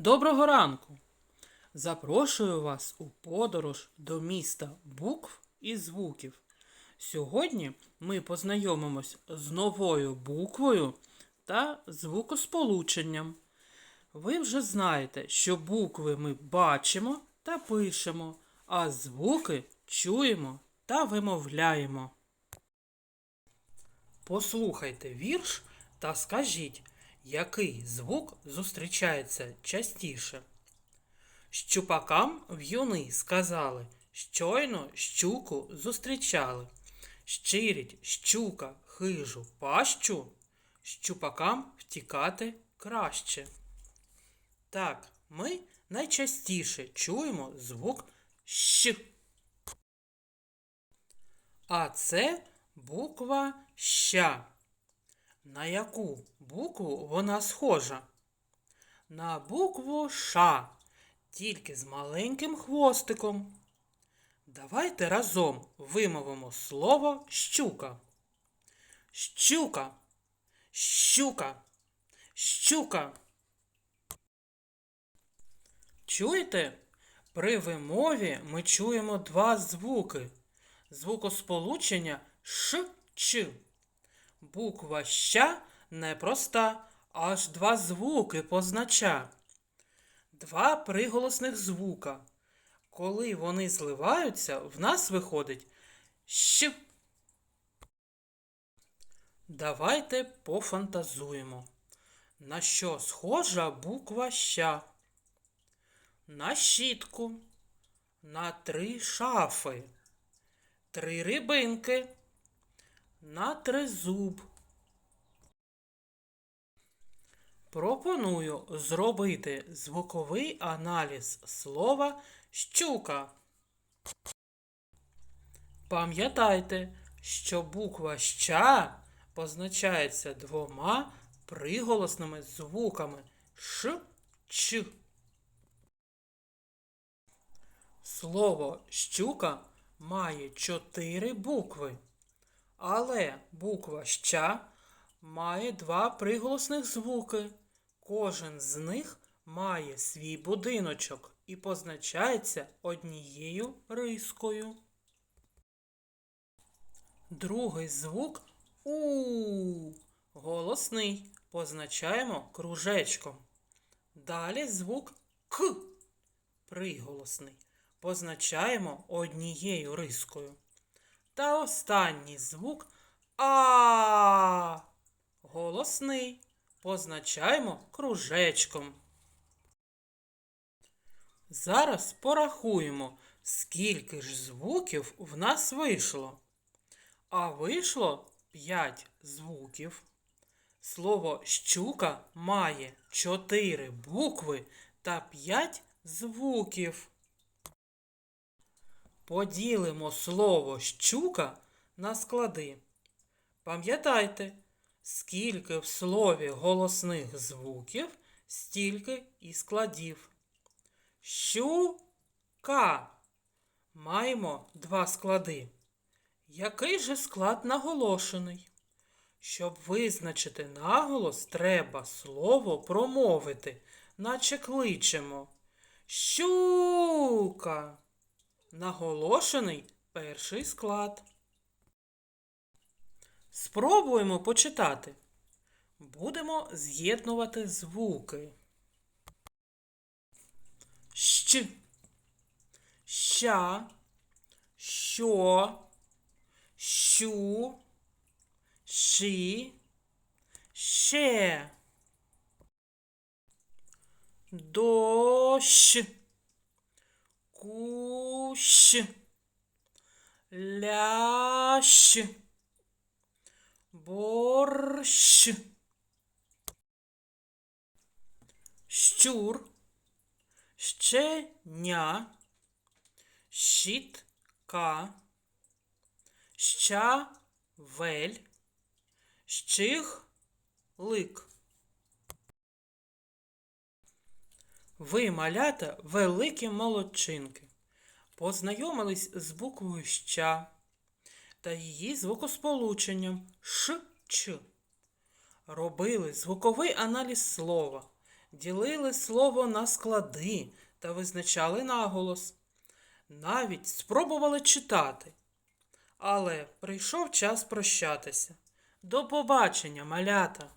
Доброго ранку! Запрошую вас у подорож до міста букв і звуків. Сьогодні ми познайомимось з новою буквою та звукосполученням. Ви вже знаєте, що букви ми бачимо та пишемо, а звуки чуємо та вимовляємо. Послухайте вірш та скажіть, який звук зустрічається частіше. Щупакам в'юни сказали, щойно щуку зустрічали. Щиріть щука хижу пащу, щупакам втікати краще. Так, ми найчастіше чуємо звук щ. А це буква ща. На яку букву вона схожа? На букву Ш, тільки з маленьким хвостиком. Давайте разом вимовимо слово щука. Щука, щука, щука. Чуєте? При вимові ми чуємо два звуки. Звукосполучення ш ч. Буква ща непроста, аж два звуки познача. Два приголосних звука. Коли вони зливаються, в нас виходить щ. Давайте пофантазуємо. На що схожа буква ща? На щітку, на три шафи, три рибинки, на тризуб. Пропоную зробити звуковий аналіз слова щука. Пам'ятайте, що буква ща позначається двома приголосними звуками ш ч. Слово щука має чотири букви, але буква ща має два приголосних звуки. Кожен з них має свій будиночок і позначається однією рискою. Другий звук у голосний позначаємо кружечком. Далі звук к приголосний позначаємо однією рискою. Та останній звук а голосний позначаємо кружечком. Зараз порахуємо, скільки ж звуків в нас вийшло. А вийшло 5 звуків. Слово щука має 4 букви та 5 звуків. Поділимо слово щука на склади. Пам'ятайте, скільки в слові голосних звуків, стільки і складів. Щука. Маємо два склади. Який же склад наголошений? Щоб визначити наголос, треба слово промовити, наче кличемо. Щука. Наголошений перший склад. Спробуємо почитати. Будемо з'єднувати звуки. Щ, ща, що, щу, ши, ще. Дощ, кущ, лящ, борщ, щур, щеня, щітка, щавель, щиглик. Ви, малята, великі молодчинки. Познайомились з буквою ща та її звукосполученням ш-ч. Робили звуковий аналіз слова, ділили слово на склади та визначали наголос. Навіть спробували читати. Але прийшов час прощатися. До побачення, малята!